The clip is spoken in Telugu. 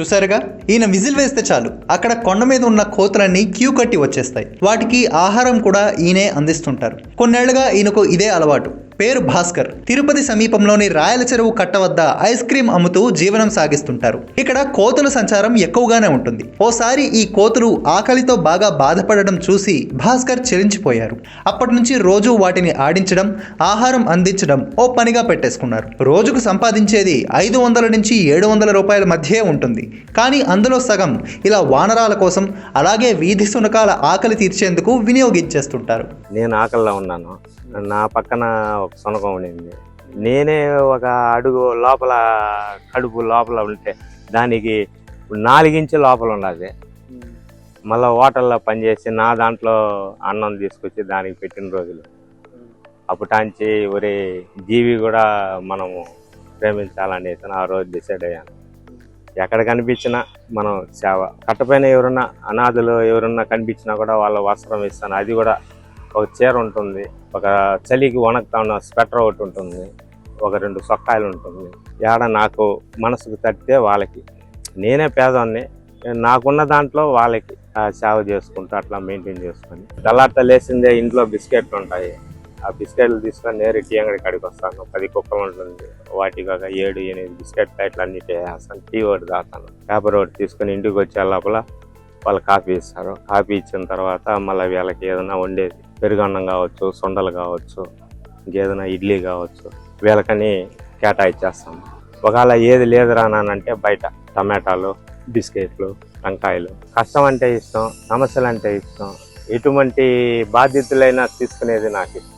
చూసారుగా ఈయన విజిల్ వేస్తే చాలు. అక్కడ కొండ మీద ఉన్న కోతులన్నీ క్యూ కట్టి వచ్చేస్తాయి. వాటికి ఆహారం కూడా ఈయనే అందిస్తుంటారు. కొన్నేళ్ళుగా ఈయనకు ఇదే అలవాటు. పేరు భాస్కర్. తిరుపతి సమీపంలోని రాయల చెరువు కట్ట వద్ద ఐస్ క్రీం అమ్ముతూ జీవనం సాగిస్తుంటారు. ఇక్కడ కోతుల సంచారం ఎక్కువగానే ఉంటుంది. ఓసారి ఈ కోతులు ఆకలితో బాగా బాధపడడం చూసి భాస్కర్ చెలించిపోయారు. అప్పటి నుంచి రోజు వాటిని ఆడించడం ఆహారం అందించడం ఓ పనిగా పెట్టేసుకున్నారు. రోజుకు సంపాదించేది ఐదు వందల నుంచి ఏడు వందల రూపాయల మధ్యే ఉంటుంది. కానీ అందులో సగం ఇలా వానరాల కోసం అలాగే వీధి సునకాల ఆకలి తీర్చేందుకు వినియోగించేస్తుంటారు. నేను ఆకలిలో ఉన్నాను. నా పక్కన ఒక సునకం ఉండింది. నేనే ఒక అడుగు లోపల కడుపు లోపల ఉంటే దానికి నాలుగించి లోపల ఉండాలి. మళ్ళీ హోటల్లో పనిచేసి నా దాంట్లో అన్నం తీసుకొచ్చి దానికి పెట్టిన రోజులు. అప్పటాంచి ఒరే జీవి కూడా మనము ప్రేమించాలనేసి ఆ రోజు డిసైడ్ అయ్యాను. ఎక్కడ కనిపించినా మనం సేవ. కట్టపైన ఎవరున్నా అనాథలు ఎవరన్నా కనిపించినా కూడా వాళ్ళ వస్త్రం ఇస్తాను. అది కూడా ఒక చీర ఉంటుంది ఒక చలికి వణకుతా ఉన్న స్వెటర్ ఒకటి ఉంటుంది ఒక రెండు సొక్కాయలు ఉంటుంది. ఏడ నాకు మనసుకు తట్టితే వాళ్ళకి. నేనే పేదవాన్ని నాకున్న దాంట్లో వాళ్ళకి సేవ చేసుకుంటూ అట్లా మెయింటైన్ చేసుకొని. తెల్లారితో లేసిందే ఇంట్లో బిస్కెట్లు ఉంటాయి. ఆ బిస్కెట్లు తీసుకొని నేరు టీ అంగడి కాడికి వస్తాను. పది కుక్కలు ఉంటుంది. వాటికి ఒక ఏడు ఎనిమిది బిస్కెట్ ప్యాకెట్లు అన్నిటి వేస్తాను టీ ఒకటి తాగుతాను. పేపర్ ఒకటి తీసుకొని ఇంటికి వచ్చే లోపల వాళ్ళు కాఫీ ఇస్తారు. కాఫీ ఇచ్చిన తర్వాత మళ్ళీ వీళ్ళకి ఏదైనా వండేది. పెరుగన్నం కావచ్చు సొండలు కావచ్చు ఇంకేదైనా ఇడ్లీ కావచ్చు వీళ్ళకని కేటాయించేస్తాము ఒకవేళ ఏది లేదురా అంటే బయట టమాటాలు బిస్కెట్లు వంకాయలు. కష్టం అంటే ఇష్టం సమస్యలు అంటే ఇష్టం. ఎటువంటి బాధ్యతలైనా తీసుకునేది నాకు ఇష్టం.